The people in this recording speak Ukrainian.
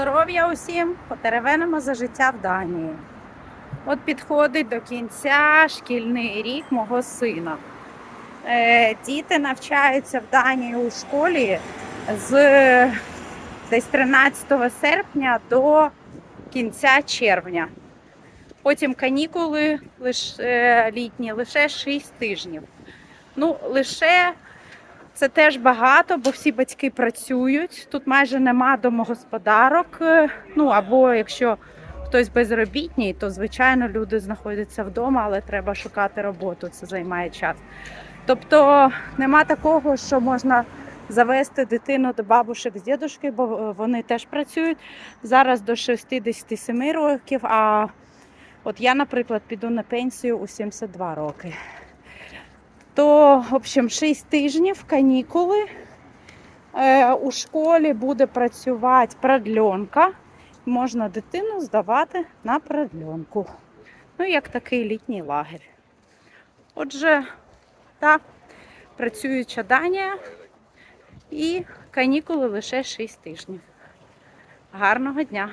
здоров'я усім! Потеревенимо за життя в Данії. От підходить до кінця шкільний рік мого сина. Е, діти навчаються в Данії у школі з десь 13 серпня до кінця червня. Потім канікули лише літні, лише 6 тижнів. Ну, лише це теж багато, бо всі батьки працюють. Тут майже нема домогосподарок. е, Ну або якщо хтось безробітний, то звичайно люди знаходяться вдома, але треба шукати роботу. Це займає час. Тобто нема такого, що можна завести дитину до бабушек з дідушки, бо е, вони теж працюють зараз до 67 років. А от я, наприклад, піду на пенсію у 72 роки. То, в общем, 6 тижнів канікули. Е, у школі буде працювати продльонка. Можна дитину здавати на продльонку. Ну, як такий літній лагерь. Отже, так, працююча Данія і канікули лише 6 тижнів. Гарного дня!